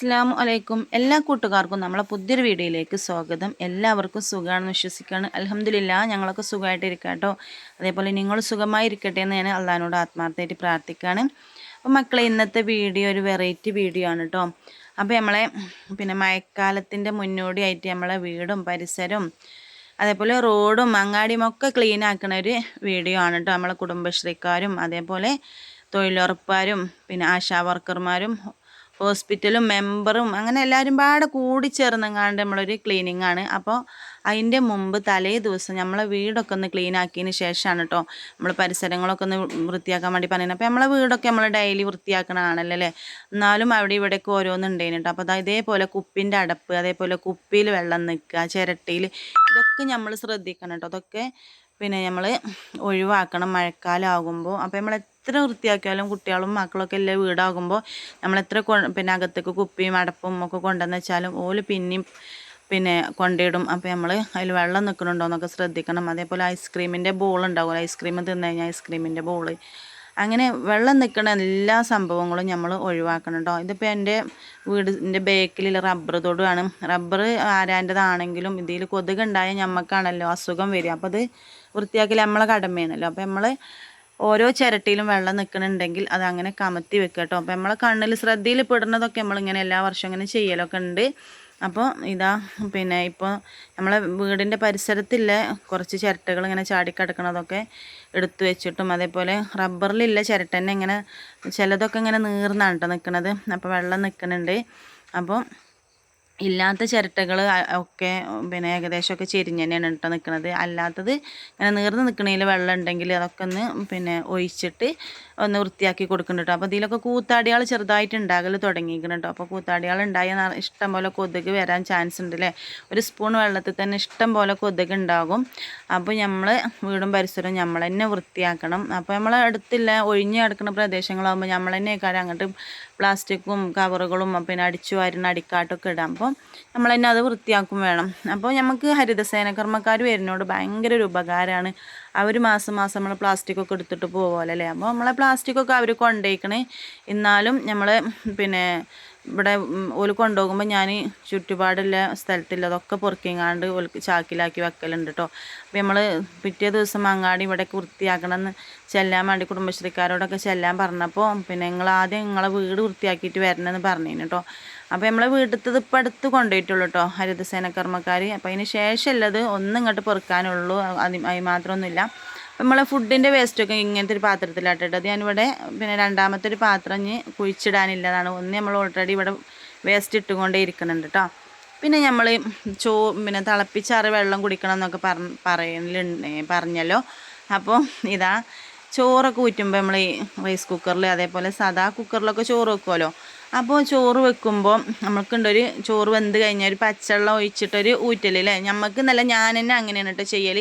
അസ്സാം വലൈക്കും എല്ലാ കൂട്ടുകാർക്കും നമ്മളെ പുതിയൊരു വീഡിയോയിലേക്ക് സ്വാഗതം. എല്ലാവർക്കും സുഖമാണെന്ന് വിശ്വസിക്കുകയാണ്. അലഹമില്ല ഞങ്ങളൊക്കെ സുഖമായിട്ടിരിക്കാം കേട്ടോ. അതേപോലെ നിങ്ങൾ സുഖമായി ഇരിക്കട്ടെ എന്ന് ഞാൻ അള്ളഹാനോട് ആത്മാർത്ഥമായിട്ട് പ്രാർത്ഥിക്കുകയാണ്. അപ്പോൾ മക്കളെ ഇന്നത്തെ വീഡിയോ ഒരു വെറൈറ്റി വീഡിയോ ആണ് കേട്ടോ. അപ്പോൾ നമ്മളെ പിന്നെ മഴക്കാലത്തിന്റെ മുന്നോടിയായിട്ട് നമ്മളെ വീടും പരിസരവും അതേപോലെ റോഡും അങ്ങാടിയും ഒക്കെ ക്ലീൻ ആക്കുന്ന ഒരു വീഡിയോ ആണ് കേട്ടോ. നമ്മളെ കുടുംബശ്രീക്കാരും അതേപോലെ തൊഴിലുറപ്പാരും പിന്നെ ആശാ വർക്കർമാരും ഹോസ്പിറ്റലും മെമ്പറും അങ്ങനെ എല്ലാവരും പാടെ കൂടി ചേർന്നെങ്ങാണ്ട് നമ്മളൊരു ക്ലീനിങ് ആണ് അപ്പോൾ അതിന്റെ മുമ്പ് തലേ ദിവസം നമ്മളെ വീടൊക്കെ ഒന്ന് ക്ലീൻ ആക്കിയതിന് ശേഷമാണ് കേട്ടോ നമ്മൾ പരിസരങ്ങളൊക്കെ ഒന്ന് വൃത്തിയാക്കാൻ വേണ്ടി പറയുന്നത്. അപ്പോൾ നമ്മളെ വീടൊക്കെ നമ്മൾ ഡെയിലി വൃത്തിയാക്കണതാണല്ലോ അല്ലേ? എന്നാലും അവിടെ ഇവിടെയൊക്കെ ഓരോന്നുണ്ടേന് കേട്ടോ അപ്പോൾ അത് ഇതേപോലെ കുപ്പിന്റെ അടപ്പ് അതേപോലെ കുപ്പിയിൽ വെള്ളം നിൽക്കുക ചിരട്ടിയിൽ ഇതൊക്കെ നമ്മൾ ശ്രദ്ധിക്കണം കേട്ടോ അതൊക്കെ പിന്നെ നമ്മൾ ഒഴിവാക്കണം. മഴക്കാലം ആകുമ്പോൾ. അപ്പോൾ നമ്മൾ എത്ര വൃത്തിയാക്കിയാലും കുട്ടികളും മക്കളൊക്കെ എല്ലാം വീടാകുമ്പോൾ നമ്മളെത്ര പിന്നെ അകത്തേക്ക് കുപ്പിയും അടപ്പും ഒക്കെ കൊണ്ടുവന്ന് വെച്ചാലും ഓൽ പിന്നെയും പിന്നെ കൊണ്ടിടും അപ്പോൾ നമ്മൾ അതിൽ വെള്ളം നിൽക്കുന്നുണ്ടോ എന്നൊക്കെ ശ്രദ്ധിക്കണം. അതേപോലെ ഐസ്ക്രീമിന്റെ ബോൾ ഉണ്ടാവും ഐസ്ക്രീം തിന്നു കഴിഞ്ഞാൽ ഐസ്ക്രീമിന്റെ ബോൾ അങ്ങനെ വെള്ളം നിൽക്കുന്ന എല്ലാ സംഭവങ്ങളും നമ്മൾ ഒഴിവാക്കണം കേട്ടോ ഇതിപ്പോൾ എന്റെ വീടിന്റെ ബേക്കിൽ റബ്ബർ തൊടുവാണ്. റബ്ബർ ആരാന്റെതാണെങ്കിലും ഇതിൽ കൊതുകുണ്ടായ ഞമ്മക്കാണല്ലോ അസുഖം വരിക. അപ്പോൾ അത് വൃത്തിയാക്കി നമ്മളെ കടമയാണല്ലോ. അപ്പോൾ നമ്മൾ ഓരോ ചിരട്ടിയിലും വെള്ളം നിൽക്കുന്നുണ്ടെങ്കിൽ അത് അങ്ങനെ കമത്തി വെക്കുക കേട്ടോ അപ്പോൾ നമ്മളെ കണ്ണിൽ ശ്രദ്ധയിൽ പെടുന്നതൊക്കെ നമ്മളിങ്ങനെ എല്ലാ വർഷവും ഇങ്ങനെ ചെയ്യലൊക്കെ ഉണ്ട്. അപ്പോൾ ഇതാ പിന്നെ ഇപ്പോൾ നമ്മളെ വീടിന്റെ പരിസരത്തില്ല കുറച്ച് ചിരട്ടകൾ ഇങ്ങനെ ചാടിക്കിടക്കണതൊക്കെ എടുത്തു വെച്ചിട്ടും അതേപോലെ റബ്ബറിലില്ല ചിരട്ട തന്നെ ഇങ്ങനെ ചിലതൊക്കെ ഇങ്ങനെ നീർന്നാണ് കേട്ടോ നിൽക്കുന്നത് അപ്പോൾ വെള്ളം നിൽക്കുന്നുണ്ട് അപ്പോൾ ഇല്ലാത്ത ചിരട്ടകൾ ഒക്കെ പിന്നെ ഏകദേശമൊക്കെ ചെരിഞ്ഞ് തന്നെയാണ് കേട്ടോ നിൽക്കുന്നത് അല്ലാത്തത് ഇങ്ങനെ നീർന്ന് നിൽക്കണതിൽ വെള്ളം ഉണ്ടെങ്കിൽ അതൊക്കെ ഒന്ന് പിന്നെ ഒഴിച്ചിട്ട് ഒന്ന് വൃത്തിയാക്കി കൊടുക്കുന്നുണ്ട് കേട്ടോ. അപ്പോൾ ഇതിലൊക്കെ കൂത്താടികൾ ചെറുതായിട്ട് ഉണ്ടാകൽ തുടങ്ങിയിരിക്കണം കേട്ടോ. അപ്പോൾ കൂത്താടികൾ ഉണ്ടായ ഇഷ്ടം പോലെ കൊതുക് വരാൻ ചാൻസ് ഉണ്ട് അല്ലേ ഒരു സ്പൂൺ വെള്ളത്തിൽ തന്നെ ഇഷ്ടം പോലെ കൊതുക് ഉണ്ടാകും. അപ്പോൾ നമ്മൾ വീടും പരിസരവും നമ്മൾ തന്നെ വൃത്തിയാക്കണം. അപ്പോൾ നമ്മൾ അടുത്തില്ല ഒഴിഞ്ഞ് കിടക്കുന്ന പ്രദേശങ്ങളാകുമ്പോൾ നമ്മൾ തന്നെ കാര്യം അങ്ങോട്ട് പ്ലാസ്റ്റിക്കും കവറുകളും പിന്നെ അടിച്ചു വാരുന്ന അടിക്കാട്ടൊക്കെ ഇടാം. അപ്പം നമ്മൾ തന്നെ അത് വൃത്തിയാക്കും വേണം. അപ്പോൾ നമുക്ക് ഹരിതസേന കർമ്മക്കാർ വരുന്നോട് ഭയങ്കര ഒരു ഉപകാരമാണ് അവർ മാസം മാസം നമ്മൾ പ്ലാസ്റ്റിക്കൊക്കെ എടുത്തിട്ട് പോകുമല്ലോ അപ്പോൾ നമ്മളെ പ്ലാസ്റ്റിക്കൊക്കെ അവർ കൊണ്ടേക്കണേ. എന്നാലും നമ്മൾ പിന്നെ ഇവിടെ ഓൽ കൊണ്ടുപോകുമ്പോൾ ഞാൻ ചുറ്റുപാടുള്ള സ്ഥലത്തില്ല അതൊക്കെ പൊറുക്കിങ്ങാണ്ട് ഓൽക്ക് ചാക്കിലാക്കി വെക്കലുണ്ട് കേട്ടോ അപ്പോൾ നമ്മൾ പിറ്റേ ദിവസം അങ്ങാടി ഇവിടെ വൃത്തിയാക്കണമെന്ന് ചെല്ലാൻ വേണ്ടി കുടുംബശ്രീക്കാരോടൊക്കെ ചെല്ലാൻ പറഞ്ഞപ്പോൾ പിന്നെ നിങ്ങൾ ആദ്യം നിങ്ങളെ വീട് വൃത്തിയാക്കിയിട്ട് വരണമെന്ന് പറഞ്ഞു കേട്ടോ അപ്പോൾ നമ്മളെ വീട്ടിലത്തത് ഇപ്പം അടുത്ത് കൊണ്ടുപോയിട്ടുള്ളൂ കേട്ടോ ഹരിതസേന കർമ്മക്കാർ അപ്പോൾ അതിന് ശേഷമുള്ളത് ഒന്നും ഇങ്ങോട്ട് പൊറുക്കാനുള്ളൂ അത് അതിന് മാത്രമൊന്നുമില്ല നമ്മളെ ഫുഡിന്റെ വേസ്റ്റൊക്കെ ഇങ്ങനത്തെ ഒരു പാത്രത്തിലാട്ടിട്ട് അത് ഞാനിവിടെ പിന്നെ രണ്ടാമത്തെ ഒരു പാത്രം ഇനി കുഴിച്ചിടാനില്ലതാണ്. ഒന്ന് നമ്മൾ ഓൾറെഡി ഇവിടെ വേസ്റ്റ് ഇട്ടുകൊണ്ടേ ഇരിക്കുന്നുണ്ട് കേട്ടോ പിന്നെ നമ്മൾ ചോ പിന്നെ തിളപ്പിച്ചാറ് വെള്ളം കുടിക്കണം എന്നൊക്കെ പറ പറയലുണ്ട് പറഞ്ഞല്ലോ. അപ്പോൾ ഇതാ ചോറൊക്കെ ഊറ്റുമ്പോൾ നമ്മൾ ഈ റൈസ് കുക്കറിൽ അതേപോലെ സാധാ കുക്കറിലൊക്കെ ചോറ് വെക്കുമല്ലോ അപ്പോൾ ചോറ് വെക്കുമ്പോൾ നമ്മൾക്കുണ്ടൊരു ചോറ് വെന്ത് കഴിഞ്ഞാൽ ഒരു പച്ചവെള്ളം ഒഴിച്ചിട്ടൊരു ഊറ്റൽ അല്ലേ നമുക്ക് നല്ല ഞാൻ തന്നെ അങ്ങനെയാണ് കേട്ടോ ചെയ്യൽ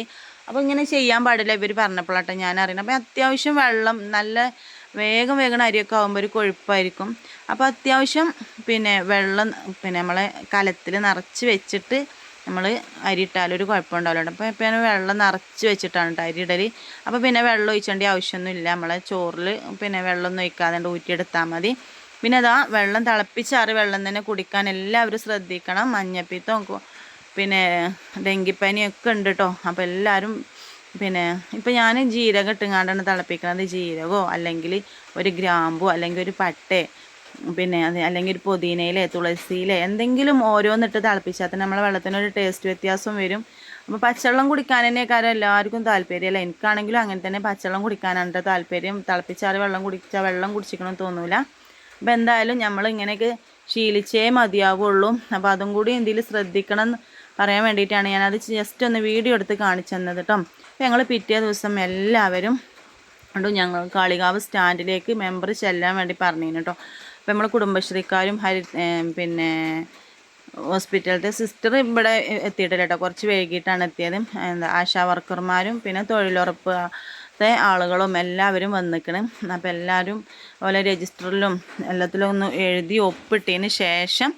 അപ്പോൾ ഇങ്ങനെ ചെയ്യാൻ പാടില്ല. ഇവർ പറഞ്ഞപ്പോഴാട്ടോ ഞാൻ അറിയണം അപ്പോൾ അത്യാവശ്യം വെള്ളം നല്ല വേഗം വേഗം അരിയൊക്കെ ആകുമ്പോൾ ഒരു കൊഴുപ്പായിരിക്കും. അപ്പോൾ അത്യാവശ്യം പിന്നെ വെള്ളം പിന്നെ നമ്മളെ കലത്തിൽ നിറച്ച് വെച്ചിട്ട് നമ്മൾ അരി ഒരു കുഴപ്പമുണ്ടാവില്ല അപ്പോൾ ഇപ്പം വെള്ളം നിറച്ച് വെച്ചിട്ടാണ് കേട്ടോ അരി ഇടൽ അപ്പോൾ പിന്നെ വെള്ളം ഒഴിച്ചേണ്ട ആവശ്യമൊന്നുമില്ല. നമ്മളെ ചോറിൽ പിന്നെ വെള്ളമൊന്നും ഒഴിക്കാതെ ഊറ്റിയെടുത്താൽ മതി. പിന്നെ അതാ വെള്ളം തിളപ്പിച്ചാറി വെള്ളം തന്നെ കുടിക്കാൻ എല്ലാവരും ശ്രദ്ധിക്കണം. മഞ്ഞപ്പിത്തം പിന്നെ ഡെങ്കിപ്പനിയൊക്കെ ഉണ്ട് കേട്ടോ അപ്പോൾ എല്ലാവരും പിന്നെ ഇപ്പം ഞാൻ ജീരകം ഇട്ടുങ്ങാണ്ടാണ് തിളപ്പിക്കുന്നത് ജീരകമോ അല്ലെങ്കിൽ ഒരു ഗ്രാമ്പോ അല്ലെങ്കിൽ ഒരു പട്ടേ പിന്നെ അത് അല്ലെങ്കിൽ ഒരു പുതിനയിലെ തുളസിയിലെ എന്തെങ്കിലും ഓരോന്നിട്ട് തിളപ്പിച്ചാൽ തന്നെ നമ്മളെ വെള്ളത്തിനൊരു ടേസ്റ്റ് വ്യത്യാസം വരും. അപ്പോൾ പച്ചവെള്ളം കുടിക്കാൻ തന്നെ കാര്യം എല്ലാവർക്കും താല്പര്യമല്ല എനിക്കാണെങ്കിലും അങ്ങനെ തന്നെ പച്ചവെള്ളം കുടിക്കാനാണ് താല്പര്യം. തിളപ്പിച്ചാൽ വെള്ളം കുടിച്ചാൽ വെള്ളം കുടിച്ചിക്കണമെന്ന് തോന്നൂല. അപ്പോൾ എന്തായാലും നമ്മൾ ഇങ്ങനെയൊക്കെ ശീലിച്ചേ മതിയാവുള്ളൂ. അപ്പോൾ അതും കൂടി എന്തെങ്കിലും ശ്രദ്ധിക്കണം പറയാൻ വേണ്ടിയിട്ടാണ് ഞാനത് ജസ്റ്റ് ഒന്ന് വീഡിയോ എടുത്ത് കാണിച്ചു തന്നത് കേട്ടോ ഞങ്ങൾ പിറ്റേ ദിവസം എല്ലാവരും കണ്ടു ഞങ്ങൾ കാളികാവ് സ്റ്റാൻഡിലേക്ക് മെമ്പർ ചെല്ലാൻ വേണ്ടി പറഞ്ഞു കേട്ടോ അപ്പോൾ നമ്മൾ കുടുംബശ്രീക്കാരും ഹരി പിന്നെ ഹോസ്പിറ്റലത്തെ സിസ്റ്റർ ഇവിടെ എത്തിയിട്ടില്ല കേട്ടോ കുറച്ച് വൈകിട്ടാണ് എത്തിയത്. എന്താ ആശാ വർക്കർമാരും പിന്നെ തൊഴിലുറപ്പ് ആളുകളും എല്ലാവരും വന്നിക്കണം. അപ്പോൾ എല്ലാവരും അതുപോലെ രജിസ്റ്ററിലും എല്ലാത്തിലും ഒന്ന് എഴുതി ഒപ്പിട്ടതിന് ശേഷം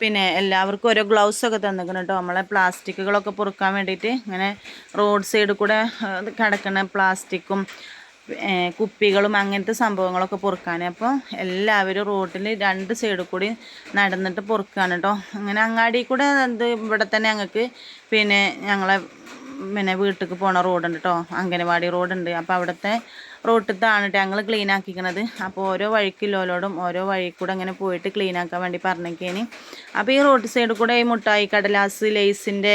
പിന്നെ എല്ലാവർക്കും ഓരോ ഗ്ലൗസൊക്കെ തന്നിരിക്കണം കേട്ടോ. നമ്മളെ പ്ലാസ്റ്റിക്കുകളൊക്കെ പൊറുക്കാൻ വേണ്ടിയിട്ട് ഇങ്ങനെ റോഡ് സൈഡിൽ കൂടെ കിടക്കുന്ന പ്ലാസ്റ്റിക്കും കുപ്പികളും അങ്ങനത്തെ സംഭവങ്ങളൊക്കെ പൊറുക്കാൻ അപ്പോൾ എല്ലാവരും റോഡിൽ രണ്ട് സൈഡിൽ കൂടി നടന്നിട്ട് പൊറുക്കാണ് കേട്ടോ. അങ്ങനെ അങ്ങാടി കൂടെ ഇത് ഇവിടെ തന്നെ ഞങ്ങൾക്ക് പിന്നെ ഞങ്ങളെ പിന്നെ വീട്ടിലേക്ക് പോണ റോഡുണ്ട് കേട്ടോ. അംഗനവാടി റോഡുണ്ട്. അപ്പോൾ അവിടുത്തെ റോട്ടിലത്താണ് കേട്ടോ ഞങ്ങൾ ക്ലീൻ ആക്കിക്കണത്. അപ്പോൾ ഓരോ വഴിക്കില്ലോലോടും ഓരോ വഴി കൂടെ അങ്ങനെ പോയിട്ട് ക്ലീൻ ആക്കാൻ വേണ്ടി പറഞ്ഞേക്കേനി. അപ്പോൾ ഈ റോഡ് സൈഡിൽ കൂടെ ഈ മുട്ടായി കടലാസ് ലേസിന്റെ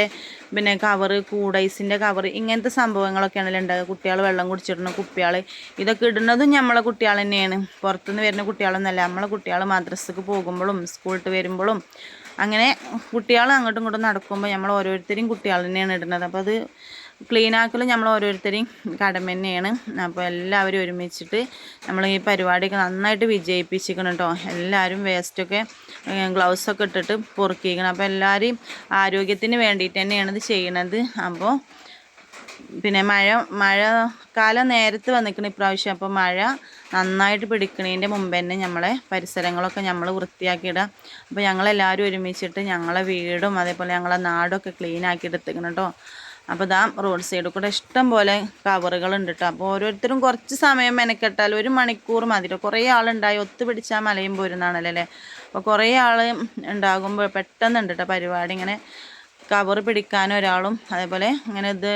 പിന്നെ കവറ് കൂടൈസിന്റെ കവറ് ഇങ്ങനത്തെ സംഭവങ്ങളൊക്കെയാണല്ലോ ഉണ്ടാകുക കുട്ടികൾ വെള്ളം കുടിച്ചിടുന്ന കുപ്പികൾ ഇതൊക്കെ ഇടുന്നതും നമ്മളെ കുട്ടികൾ തന്നെയാണ്. പുറത്തുനിന്ന് വരുന്ന കുട്ടികളൊന്നല്ല നമ്മളെ കുട്ടികൾ മദ്രസക്ക് പോകുമ്പോഴും സ്കൂളിട്ട് വരുമ്പോഴും അങ്ങനെ കുട്ടികൾ അങ്ങോട്ടും ഇങ്ങോട്ടും നടക്കുമ്പോൾ നമ്മൾ ഓരോരുത്തരും കുട്ടികൾ തന്നെയാണ് ഇടുന്നത്. അപ്പോൾ അത് ക്ലീൻ ആക്കലും നമ്മൾ ഓരോരുത്തരെയും കടമ തന്നെയാണ്. അപ്പോൾ എല്ലാവരും ഒരുമിച്ചിട്ട് നമ്മൾ ഈ പരിപാടിയൊക്കെ നന്നായിട്ട് വിജയിപ്പിച്ചിരിക്കണം കേട്ടോ. എല്ലാവരും വേസ്റ്റൊക്കെ ഗ്ലൗസൊക്കെ ഇട്ടിട്ട് പൊറുക്കിയിരിക്കണം. അപ്പോൾ എല്ലാവരെയും ആരോഗ്യത്തിന് വേണ്ടിയിട്ട് തന്നെയാണ് ഇത് ചെയ്യണത്. അപ്പോൾ പിന്നെ മഴ മഴക്കാലം നേരത്ത് വന്നിരിക്കണം ഇപ്രാവശ്യം. അപ്പോൾ മഴ നന്നായിട്ട് പിടിക്കണതിന്റെ മുമ്പ് തന്നെ നമ്മളെ പരിസരങ്ങളൊക്കെ നമ്മൾ വൃത്തിയാക്കിയിടുക. അപ്പോൾ ഞങ്ങളെല്ലാവരും ഒരുമിച്ചിട്ട് ഞങ്ങളെ വീടും അതേപോലെ ഞങ്ങളെ നാടൊക്കെ ക്ലീൻ ആക്കി എടുത്തേക്കണം കേട്ടോ. അപ്പോൾ ഇതാ റോഡ് സൈഡിൽ കൂടെ ഇഷ്ടം പോലെ കവറുകളുണ്ട് കേട്ടോ അപ്പോൾ ഓരോരുത്തരും കുറച്ച് സമയം മെനക്കെട്ടാൽ ഒരു മണിക്കൂർ മതി കുറേ ആളുണ്ടായി ഒത്തുപിടിച്ചാൽ മലയും പോരുന്നാണല്ലോ അല്ലേ? അപ്പോൾ കുറേ ആൾ ഉണ്ടാകുമ്പോൾ പെട്ടെന്നുണ്ട് കേട്ടോ പരിപാടി. ഇങ്ങനെ കവർ പിടിക്കാൻ ഒരാളും അതേപോലെ ഇങ്ങനെ ഇത്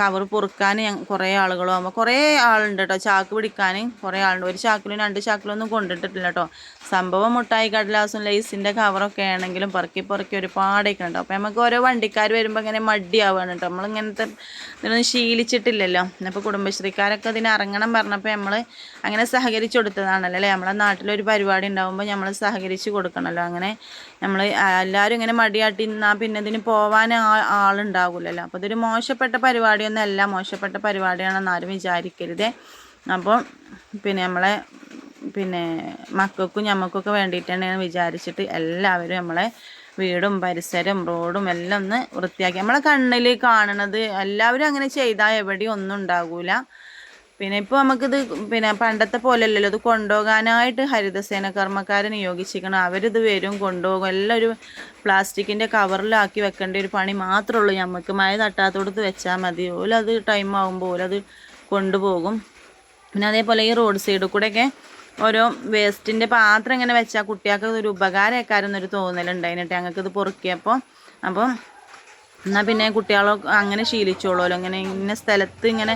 കവർ പൊറുക്കാൻ കുറേ ആളുകളും ആകുമ്പോൾ കുറേ ആളുണ്ട് കേട്ടോ ചാക്ക് പിടിക്കാൻ. കുറേ ആളുണ്ട്. ഒരു ചാക്കിലും രണ്ട് ചാക്കിലും ഒന്നും കൊണ്ടിട്ടിട്ടില്ല കേട്ടോ സംഭവം മുട്ടായി കടലാസും ലൈസിന്റെ കവറൊക്കെ ആണെങ്കിലും പെറുക്കി പെറുക്കി ഒരുപാടൊക്കെ ഉണ്ടോ അപ്പോൾ നമുക്ക് ഓരോ വണ്ടിക്കാർ വരുമ്പോൾ ഇങ്ങനെ മടിയാവുകയാണ് കേട്ടോ നമ്മളിങ്ങനത്തെ ഇതിനൊന്നും ശീലിച്ചിട്ടില്ലല്ലോ. അപ്പോൾ കുടുംബശ്രീക്കാരൊക്കെ ഇതിന് ഇറങ്ങണം പറഞ്ഞപ്പോൾ നമ്മൾ അങ്ങനെ സഹകരിച്ചു കൊടുത്തതാണല്ലോ അല്ലേ? നമ്മളെ നാട്ടിലൊരു പരിപാടി ഉണ്ടാകുമ്പോൾ നമ്മൾ സഹകരിച്ച് കൊടുക്കണമല്ലോ അങ്ങനെ നമ്മൾ എല്ലാവരും ഇങ്ങനെ മടിയാട്ടി നിന്നാൽ പിന്നെ ഇതിന് പോകാൻ ആ- ആളുണ്ടാകില്ലല്ലോ അപ്പോൾ ഇതൊരു മോശപ്പെട്ട പരിപാടിയൊന്നും അല്ല. മോശപ്പെട്ട പരിപാടിയാണെന്ന് ആരും വിചാരിക്കരുതേ. അപ്പോൾ പിന്നെ നമ്മളെ പിന്നെ മക്കൾക്കും ഞമ്മക്കൊക്കെ വേണ്ടിയിട്ടാണ് വിചാരിച്ചിട്ട് എല്ലാവരും നമ്മളെ വീടും പരിസരം റോഡും എല്ലാം ഒന്ന് വൃത്തിയാക്കി. നമ്മളെ കണ്ണിൽ കാണണത് എല്ലാവരും അങ്ങനെ ചെയ്താൽ എവിടെയും ഒന്നും ഉണ്ടാകൂല പിന്നെ ഇപ്പോൾ നമുക്കിത് പിന്നെ പണ്ടത്തെ പോലെയല്ലല്ലോ. ഇത് കൊണ്ടുപോകാനായിട്ട് ഹരിതസേന കർമ്മക്കാരെ നിയോഗിച്ചിരിക്കണം അവരിത് വരും കൊണ്ടുപോകും. എല്ലാം ഒരു പ്ലാസ്റ്റിക്കിന്റെ കവറിലാക്കി വെക്കേണ്ട ഒരു പണി മാത്രമേ ഉള്ളൂ. നമുക്ക് മഴ തട്ടാത്തോടത്ത് വെച്ചാൽ മതി. ഓലത് ടൈം ആകുമ്പോൾ അത് കൊണ്ടുപോകും. പിന്നെ അതേപോലെ ഈ റോഡ് സൈഡിൽ കൂടെയൊക്കെ ഓരോ വേസ്റ്റിന്റെ പാത്രം ഇങ്ങനെ വെച്ചാൽ കുട്ടികൾക്ക് ഒരു ഉപകാരക്കാരെന്നൊരു തോന്നലുണ്ടായിട്ട് ഞങ്ങൾക്കിത് പൊറുക്കിയപ്പോൾ അപ്പം എന്നാൽ പിന്നെ കുട്ടികളോ അങ്ങനെ ശീലിച്ചോളുമല്ലോ ഇങ്ങനെ ഇന്ന സ്ഥലത്ത് ഇങ്ങനെ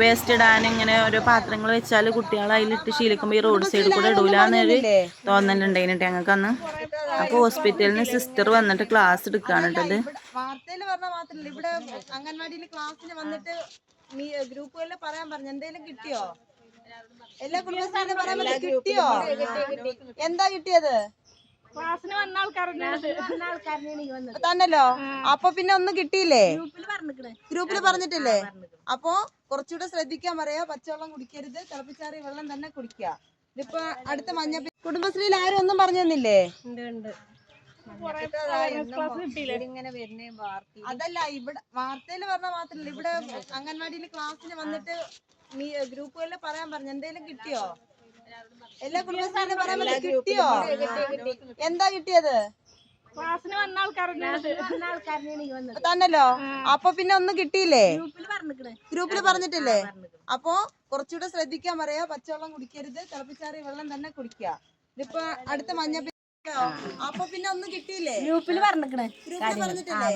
വേസ്റ്റ് ഇടാൻ ഇങ്ങനെ ഓരോ പാത്രങ്ങൾ വെച്ചാൽ കുട്ടികൾ അതിലിട്ട് ശീലിക്കുമ്പോൾ ഈ റോഡ് സൈഡിൽ കൂടെ ഇടൂലെന്നൊരു തോന്നലുണ്ടായിട്ട് ഞങ്ങൾക്ക് അന്ന് അപ്പോൾ ഹോസ്പിറ്റലിൽ നിന്ന് സിസ്റ്റർ വന്നിട്ട് ക്ലാസ് എടുക്കുകയാണ് കേട്ടത് ഇവിടെ ക്ലാസ്സിന് വന്നിട്ട് പറയാൻ പറഞ്ഞു. കിട്ടിയോ? എല്ലാ കുടുംബശ്രീയിലും പറയാൻ പറ്റില്ല കിട്ടിയോ? എന്താ കിട്ടിയത്? ക്ലാസ്സിന് വന്ന ആൾക്കാരനാണ് തന്നല്ലോ? അപ്പൊ പിന്നെ ഒന്നും കിട്ടിയില്ലേ? ഗ്രൂപ്പിൽ പറഞ്ഞിട്ടില്ലേ? അപ്പൊ കുറച്ചുകൂടെ ശ്രദ്ധിക്കാൻ പറയാ പച്ചവെള്ളം കുടിക്കരുത് തിളപ്പിച്ചാറിയ വെള്ളം തന്നെ കുടിക്കുക ഇതിപ്പോ അടുത്ത മഞ്ഞ കുടുംബശ്രീയിൽ ആരും ഒന്നും പറഞ്ഞു തന്നില്ലേ? അതല്ല ഇവിടെ വാർത്തയിൽ പറഞ്ഞ മാത്രല്ല ഇവിടെ അംഗൻവാടിയിൽ ക്ലാസ്സിന് വന്നിട്ട് നീ ഗ്രൂപ്പുകളിൽ പറയാൻ പറഞ്ഞു. എന്തെങ്കിലും കിട്ടിയോ? എല്ലാ കുടുംബശ്രീയിലും പറയാൻ കിട്ടിയോ? എന്താ കിട്ടിയത്? ക്ലാസ്സിന് വന്ന തന്നല്ലോ? അപ്പൊ പിന്നെ ഒന്നും കിട്ടിയില്ലേ? ഗ്രൂപ്പിൽ പറഞ്ഞിട്ടില്ലേ? അപ്പൊ കുറച്ചുകൂടെ ശ്രദ്ധിക്കാൻ പറയാ പച്ചവെള്ളം കുടിക്കരുത് തിളപ്പിച്ചാറിയ വെള്ളം തന്നെ കുടിക്കുക. ഇതിപ്പോ അടുത്ത മഞ്ഞ അപ്പൊ പിന്നെ ഒന്നും കിട്ടിയില്ലേ? ഗ്രൂപ്പിൽ പറഞ്ഞിട്ടില്ലേ?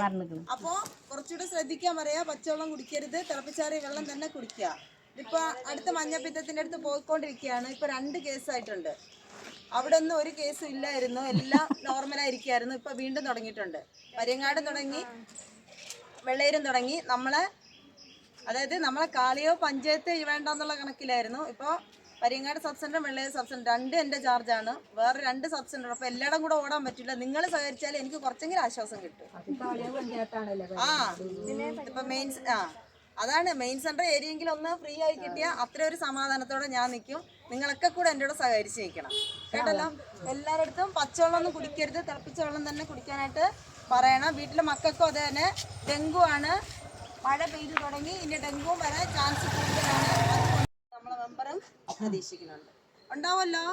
അപ്പൊ കുറച്ചുകൂടെ ശ്രദ്ധിക്കാൻ പറയാ പച്ചവെള്ളം കുടിക്കരുത് തിളപ്പിച്ചാറിയ വെള്ളം തന്നെ കുടിക്കുക. ഇതിപ്പോ അടുത്ത മഞ്ഞപ്പിത്തത്തിന്റെ അടുത്ത് പോയിക്കൊണ്ടിരിക്കുകയാണ്. ഇപ്പൊ രണ്ട് കേസായിട്ടുണ്ട്. അവിടെ ഒന്നും ഒരു കേസും ഇല്ലായിരുന്നു. എല്ലാം നോർമലായിരിക്കായിരുന്നു ഇപ്പൊ വീണ്ടും തുടങ്ങിയിട്ടുണ്ട്. പരിയങ്ങാടും തുടങ്ങി വെള്ളേരും തുടങ്ങി. നമ്മളെ അതായത് നമ്മളെ കാളിയോ പഞ്ചായത്ത് വേണ്ടെന്നുള്ള കണക്കിലായിരുന്നു. ഇപ്പോൾ പരിയങ്ങാട് സബ് സെന്ററും വെള്ളേരി സബ് സെന്റർ രണ്ട് എന്റെ ചാർജാണ്. വേറെ രണ്ട് സബ് സെന്റർ അപ്പോൾ എല്ലായിടം കൂടെ ഓടാൻ പറ്റില്ല. നിങ്ങൾ സഹകരിച്ചാൽ എനിക്ക് കുറച്ചെങ്കിലും ആശ്വാസം കിട്ടും. ആ ഇപ്പം മെയിൻസ് ആ. അതാണ് മെയിൻ സെന്റർ ഏരിയെങ്കിലും ഒന്ന് ഫ്രീ ആയി കിട്ടിയ അത്ര ഒരു സമാധാനത്തോടെ ഞാൻ നിൽക്കും നിങ്ങളൊക്കെ കൂടെ എന്റെ കൂടെ സഹകരിച്ച് നിൽക്കണം കേട്ടല്ലോ എല്ലാവരുടെ പച്ചവെള്ളം ഒന്നും കുടിക്കരുത്. തിളപ്പിച്ച വെള്ളം തന്നെ കുടിക്കാനായിട്ട് പറയണം. വീട്ടിലെ മക്കൾക്കും അത് തന്നെ. ഡെങ്കു ആണ്. മഴ പെയ്തു തുടങ്ങി. ഇനി ഡെങ്കുവും വരാൻ ചാൻസ് കൂടുതലാണ്. നമ്മളെ മെമ്പറും പ്രതീക്ഷിക്കുന്നുണ്ട്. ഉണ്ടാവുമല്ലോ?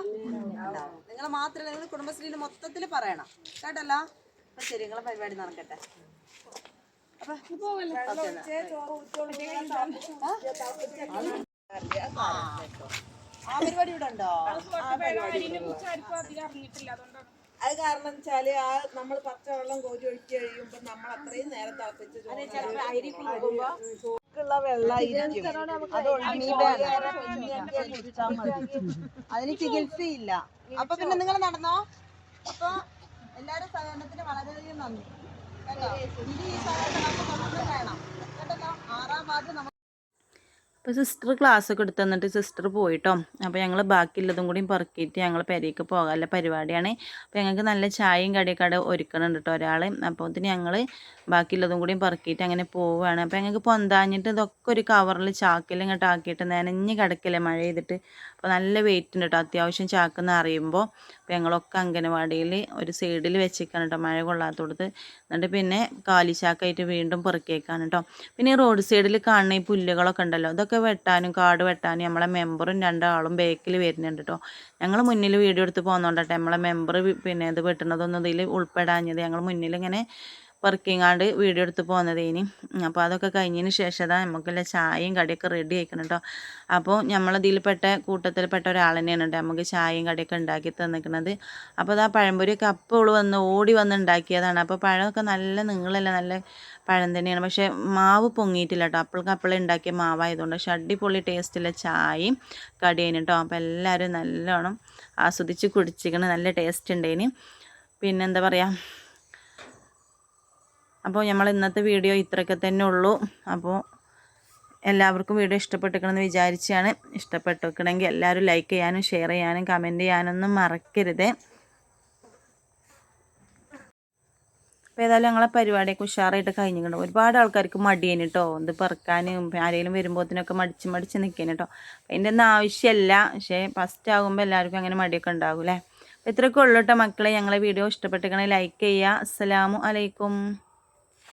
ഉണ്ടാവും. നിങ്ങൾ മാത്രമല്ല നിങ്ങൾ കുടുംബശ്രീയിൽ മൊത്തത്തിൽ പറയണം. കേട്ടല്ലോ? അപ്പം ശരി നിങ്ങളെ പരിപാടി നടക്കട്ടെ. ആ അത് കാരണം വെച്ചാൽ ആ നമ്മൾ പച്ചവെള്ളം കോരി ഒഴിച്ച് കഴിയുമ്പോ നമ്മൾ അത്രയും നേരം തിളപ്പിച്ച് വെള്ളമായിരിക്കും അതിന് ചികിത്സയില്ല അപ്പൊ പിന്നെ നിങ്ങൾ നടന്നോ? അപ്പൊ എല്ലാരും സഹകരണത്തിന് വളരെയധികം നന്ദി. അപ്പോൾ സിസ്റ്റർ ക്ലാസ് ഒക്കെ എടുത്ത് തന്നിട്ട് സിസ്റ്റർ പോയിട്ടോ. അപ്പോൾ ഞങ്ങൾ ബാക്കിയുള്ളതും കൂടി പെറുക്കിയിട്ട് ഞങ്ങൾ പെരേക്ക് പോകാനുള്ള പരിപാടിയാണ്. അപ്പോൾ ഞങ്ങൾക്ക് നല്ല ചായയും കടിയൊക്കെ അവിടെ ഒരുക്കണുണ്ട് കേട്ടോ ഒരാൾ അപ്പോൾ ഇതിന് ഞങ്ങൾ ബാക്കിയുള്ളതും കൂടി പെറുക്കിയിട്ട് അങ്ങനെ പോവുകയാണ് അപ്പോൾ ഞങ്ങൾക്ക് പൊന്താഞ്ഞിട്ട് ഇതൊക്കെ ഒരു കവറിൽ ചാക്കിൽ ഇങ്ങോട്ട് ആക്കിയിട്ട് നനഞ്ഞ് കിടക്കില്ലേ മഴ ചെയ്തിട്ട് അപ്പോൾ നല്ല വെയിറ്റ് ഉണ്ട് കേട്ടോ അത്യാവശ്യം ചാക്കെന്ന് അറിയുമ്പോൾ അപ്പോൾ ഞങ്ങളൊക്കെ അംഗനവാടിയിൽ ഒരു സൈഡിൽ വെച്ചേക്കാണ് കേട്ടോ മഴ കൊള്ളാത്തോടത്ത്. എന്നിട്ട് പിന്നെ കാലിച്ചാക്കായിട്ട് വീണ്ടും പെറുക്കിയേക്കാണ് കേട്ടോ പിന്നെ റോഡ് സൈഡിൽ കാണുന്ന ഈ പുല്ലുകളൊക്കെ ഉണ്ടല്ലോ. ഇതൊക്കെ വെട്ടാനും കാട് വെട്ടാനും നമ്മളെ മെമ്പറും രണ്ടാളും ബേക്കിൽ വരുന്നുണ്ട് കേട്ടോ ഞങ്ങൾ മുന്നിൽ വീഡിയോ എടുത്ത് പോകുന്നതുകൊണ്ടട്ടെ നമ്മളെ മെമ്പർ പിന്നെ ഇത് വെട്ടുന്നതൊന്നും ഇതിൽ ഉൾപ്പെടാഞ്ഞത് ഞങ്ങൾ മുന്നിൽ ഇങ്ങനെ വർക്കിങ്ങാണ്ട് വീഡിയോ എടുത്ത് പോകുന്നതേനി അപ്പോൾ അതൊക്കെ കഴിഞ്ഞതിന് ശേഷം അതാ നമുക്കുള്ള ചായയും കടിയൊക്കെ റെഡി ആയിക്കണം കേട്ടോ അപ്പോൾ നമ്മളതിൽപ്പെട്ട കൂട്ടത്തിൽപ്പെട്ട ഒരാൾ തന്നെയാണ് നമുക്ക് ചായയും കടിയൊക്കെ ഉണ്ടാക്കി തന്നിക്കുന്നത് അപ്പോൾ അത് ആ പഴംപൊരിയൊക്കെ അപ്പോൾ വന്ന് ഓടി വന്ന് ഉണ്ടാക്കിയതാണ്. അപ്പോൾ പഴമൊക്കെ നല്ല നീളല്ല നല്ല പഴം തന്നെയാണ്. പക്ഷേ മാവ് പൊങ്ങിയിട്ടില്ല കേട്ടോ അപ്പോൾക്ക് അപ്പോഴേ ഉണ്ടാക്കിയ മാവായതുകൊണ്ട് പക്ഷേ അടിപൊളി ടേസ്റ്റുള്ള ചായയും കടിയേനും കേട്ടോ അപ്പോൾ എല്ലാവരും നല്ലോണം ആസ്വദിച്ച് കുടിച്ചിരിക്കണം നല്ല ടേസ്റ്റ് ഉണ്ടേന് പിന്നെന്താ പറയുക അപ്പോൾ നമ്മൾ ഇന്നത്തെ വീഡിയോ ഇത്രയൊക്കെ തന്നെ ഉള്ളൂ. അപ്പോൾ എല്ലാവർക്കും വീഡിയോ ഇഷ്ടപ്പെട്ടിരിക്കണമെന്ന് വിചാരിച്ചാണ് ഇഷ്ടപ്പെട്ടിരിക്കണമെങ്കിൽ എല്ലാവരും ലൈക്ക് ചെയ്യാനും ഷെയർ ചെയ്യാനും കമന്റ് ചെയ്യാനൊന്നും മറക്കരുത്. അപ്പോൾ ഏതായാലും ഞങ്ങളെ പരിപാടിയൊക്കെ ഉഷാറായിട്ട് കഴിഞ്ഞിട്ടുണ്ട്. ഒരുപാട് ആൾക്കാർക്ക് മടിയേന് കേട്ടോ ഇത് പെറുക്കാനും ആരെങ്കിലും വരുമ്പോഴത്തേനൊക്കെ മടിച്ച് മടിച്ച് നിൽക്കേന് കേട്ടോ അതിന്റെ ഒന്നും ആവശ്യമല്ല പക്ഷേ ഫസ്റ്റ് ആകുമ്പോൾ എല്ലാവർക്കും അങ്ങനെ മടിയൊക്കെ ഉണ്ടാകും അല്ലേ അപ്പോൾ ഇത്രയൊക്കെ ഉള്ളൂ കേട്ടോ മക്കളെ. ഞങ്ങളെ വീഡിയോ ഇഷ്ടപ്പെട്ടിരിക്കണേ ലൈക്ക് ചെയ്യുക. അസ്സലാമു അലൈക്കും.